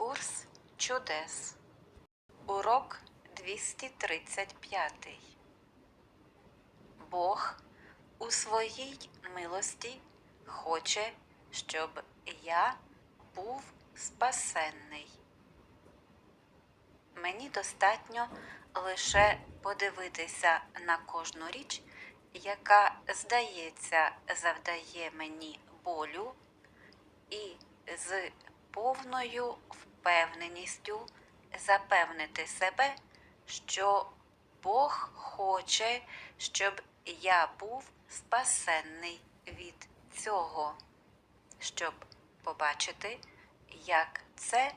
Курс чудес. Урок 235. Бог у своїй милості хоче, щоб я був спасенний. Мені достатньо лише подивитися на кожну річ, яка, здається, завдає мені болю, і з повною впевненістю запевнити себе, що Бог хоче, щоб я був спасенний від цього, щоб побачити, як це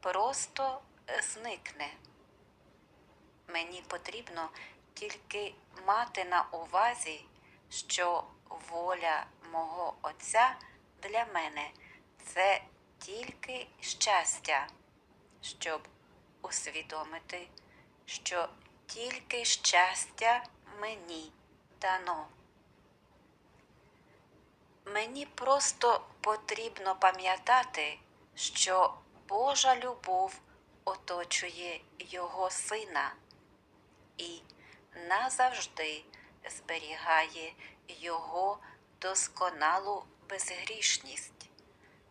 просто зникне. Мені потрібно тільки мати на увазі, що воля мого Отця для мене це тільки щастя, щоб усвідомити, що тільки щастя мені дано. Мені просто потрібно пам'ятати, що Божа любов оточує Його Сина і назавжди зберігає Його досконалу безгрішність,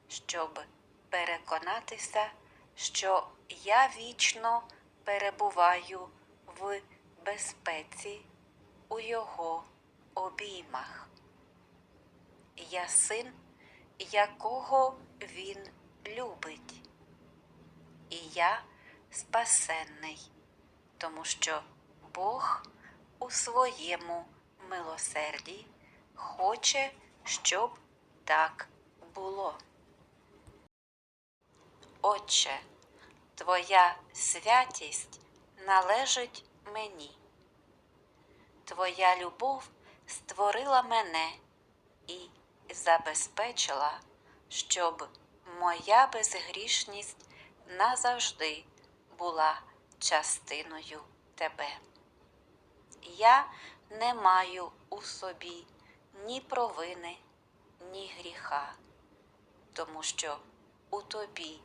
щоб переконатися, що я вічно перебуваю в безпеці у Його обіймах. Я син, якого він любить, і я спасенний, тому що Бог у своєму милосерді хоче, щоб так було. Отче, Твоя святість належить мені. Твоя любов створила мене і забезпечила, щоб моя безгрішність назавжди була частиною Тебе. Я не маю у собі ні провини, ні гріха, тому що у тобі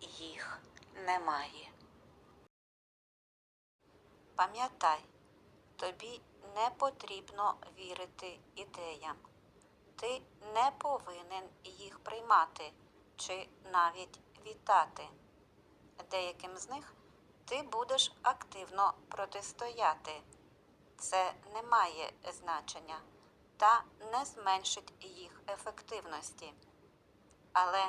їх немає. Пам'ятай, тобі не потрібно вірити ідеям. Ти не повинен їх приймати чи навіть вітати. Деяким з них ти будеш активно протистояти. Це не має значення та не зменшить їх ефективності. Але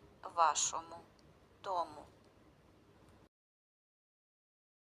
вашому дому.